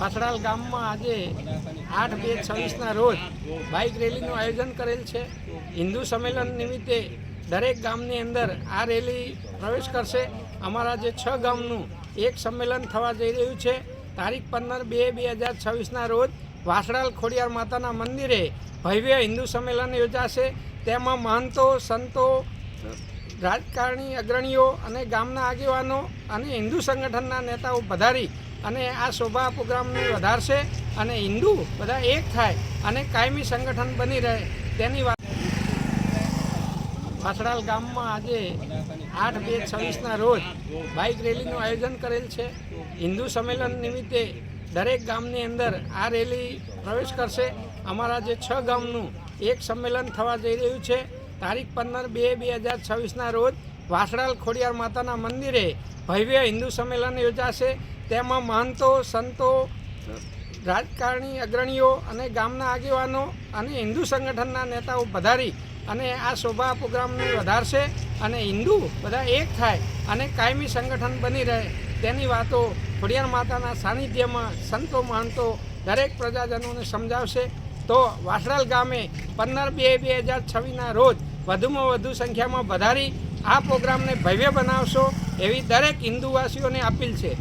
વાસડાલ ગામમાં આજે આઠ બે છવ્વીસના રોજ બાઇક રેલીનું આયોજન કરેલ છે. હિન્દુ સંમેલન નિમિત્તે દરેક ગામની અંદર આ રેલી પ્રવેશ કરશે. અમારા જે છ ગામનું એક સંમેલન થવા જઈ રહ્યું છે. તારીખ પંદર બે બે હજાર છવ્વીસના રોજ વાસડાલ ખોડિયાર માતાના મંદિરે ભવ્ય હિન્દુ સંમેલન યોજાશે. તેમાં મહંતો, સંતો, રાજકારણી, અગ્રણીઓ અને ગામના આગેવાનો અને હિન્દુ સંગઠનના નેતાઓ પધારી અને આ શોભા પ્રોગ્રામને વધારશે અને હિન્દુ બધા એક થાય અને કાયમી સંગઠન બની રહે તેની વાત. વાસડાલ ગામમાં આજે આઠ બે છવ્વીસના રોજ બાઇક રેલીનું આયોજન કરેલ છે. હિન્દુ સંમેલન નિમિત્તે દરેક ગામની અંદર આ રેલી પ્રવેશ કરશે. અમારા જે છ ગામનું એક સંમેલન થવા જઈ રહ્યું છે. તારીખ પંદર બે બે હજાર છવ્વીસના રોજ વાસડાલ ખોડિયાર માતાના મંદિરે ભવ્ય હિન્દુ સંમેલન યોજાશે. તેમાં મહંતો, સંતો, રાજકારણી, અગ્રણીઓ અને ગામના આગેવાનો અને હિન્દુ સંગઠનના નેતાઓ પધારી અને આ શોભા પ્રોગ્રામને વધારશે અને હિન્દુ બધા એક થાય અને કાયમી સંગઠન બની રહે તેની વાતો ખોડિયાર માતાના સાનિધ્યમાં સંતો, મહંતો, દરેક પ્રજાજનોને સમજાવશે. તો વાસડાલ ગામે પંદર બે બે હજાર છવ્વીસના રોજ વધુમાં વધુ સંખ્યામાં વધારી આ પ્રોગ્રામને ભવ્ય બનાવશો એવી દરેક હિન્દુવાસીઓને અપીલ છે.